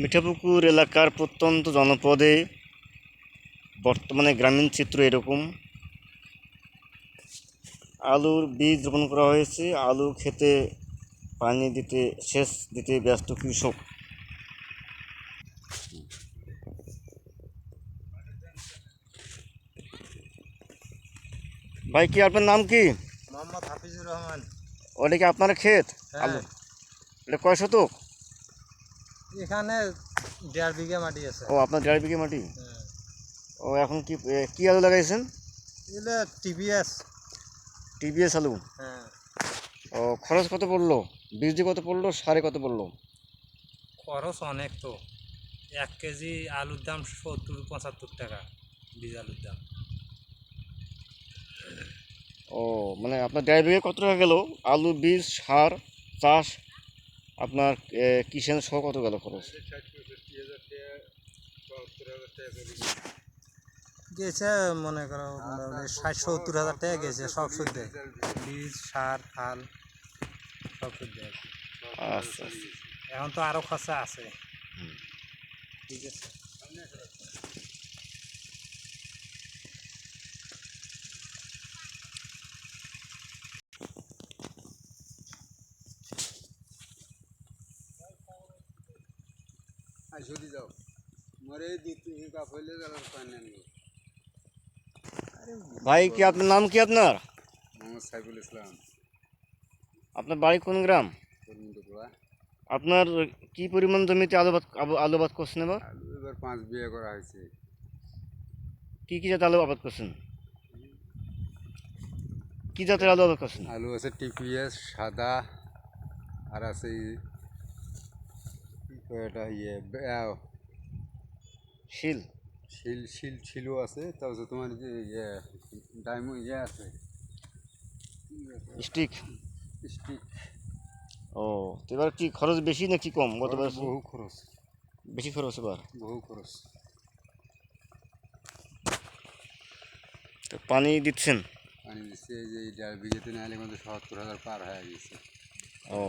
মিঠাপুকুর এলাকার প্রত্যন্ত জনপদে বর্তমানে গ্রামীণ চিত্র এরকম। আলুর বীজ রোপণ করা হয়েছে। আলু খেতে পানি দিতে সেচ দিতে ব্যস্ত কৃষক। ভাই কি আপনার নাম কি? মোহাম্মদ হাফিজুর রহমান। ওটা কি আপনার ক্ষেত? আলু। হ্যাঁ এটা কয় শতক? এখানে দেড় বিঘা মাটি আছে। ও আপনার দেড় বিঘে মাটি? হ্যাঁ। ও এখন কি কি আলু লাগাইছেন? এগুলো টিভিএস। টিভিএস আলু? হ্যাঁ। ও খরচ কত পড়ল? বীজ কত পড়ল? সারে কত পড়ল? খরচ অনেক তো। এক কেজি আলুর দাম সত্তর পঁচাত্তর টাকা বীজ আলুর দাম। ও মানে আপনার দেড় বিঘে কত টাকা গেল? আলু বীজ সার চাষ? আপনার কিষেন সহ কত গেল খরচ? গেছে মনে করো ষাট সত্তর হাজার টাকা গেছে সব শুদ্ধে। বীজ সার ফাল সব আর আচ্ছা আচ্ছা। এখন তো আরও খরচা আছে। ঠিক আছে। আসলে যাও মরে দিতে কাপ হইলে যাওয়ার পানি আনব ভাই কি আপনার নাম কি আপনার মোহাম্মদ সাইফুল ইসলাম আপনার বাড়ি কোন গ্রাম করিমদুপুরা আপনার কি পরিমাণ জমিতে আলু বাদ আবু- আলু আবাদ করছেন এবার আলু এবার পাঁচ বিয়ে করা হয়েছে কি কি জাতের আলু আবাদ করছেন কি জাতের আলু আবাদ করছেন আলু আছে টিপিএস সাদা আর আছে ই- কি কয় এটা ইয়ে শিল। শিল শিল শিলও আছে তারপর তোমার যে ইয়ে ডায়মন্ড ইয়ে আছে। স্টিক। স্টিক। ও তো এবার কি খরচ বেশি নাকি কম? গত বছর বহু খরচ। বেশি খরচ এবার? বহু খরচ। তো পানি দিচ্ছেন? পানি দিচ্ছে যে বিঘেতে নাহলে কিন্তু সত্তর হাজার পার হয়ে গেছে। ও।